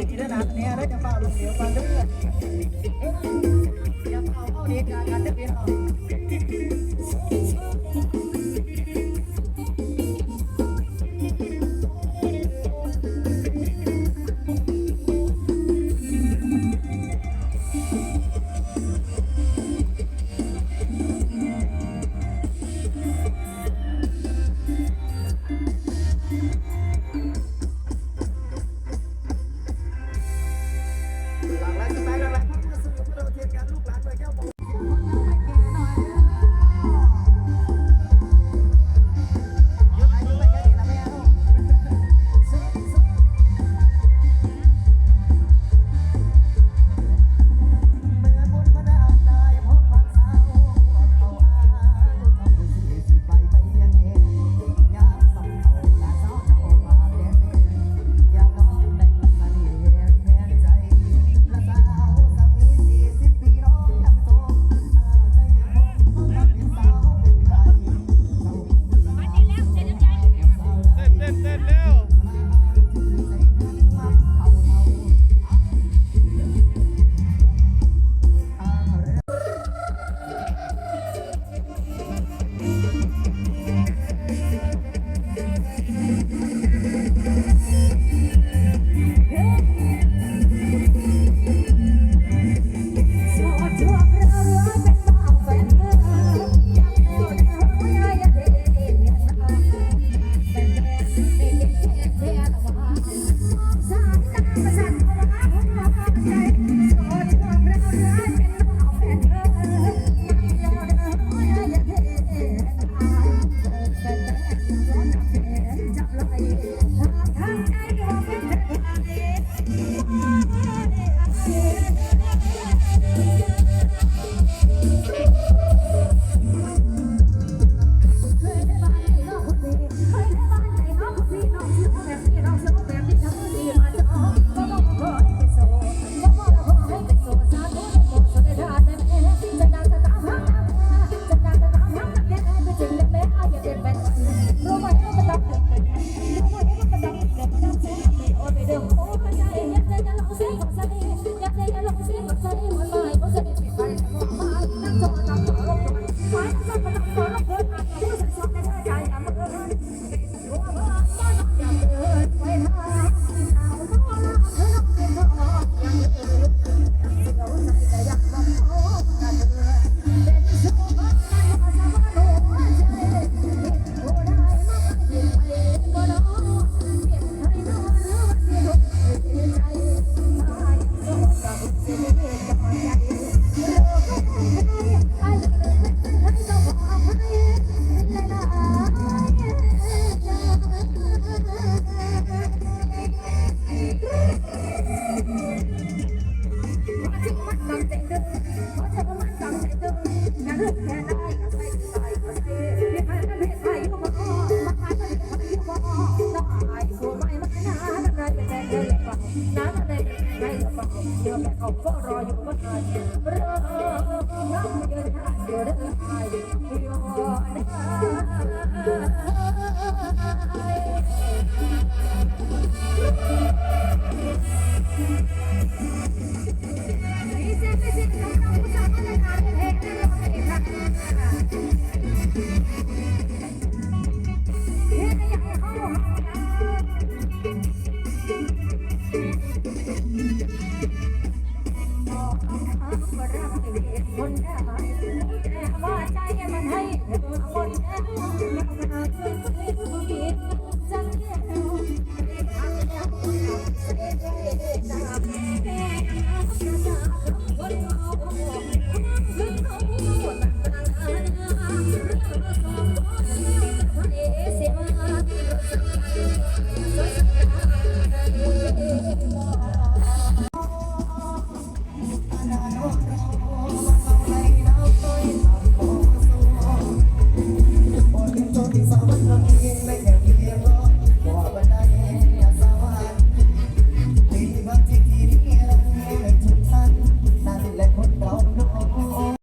ดีที่ระดันี้ยได้จะฝ่าลงเหวมาเลื่อนเดี๋เอาเข้าดีการการจะเปลี่ยนออก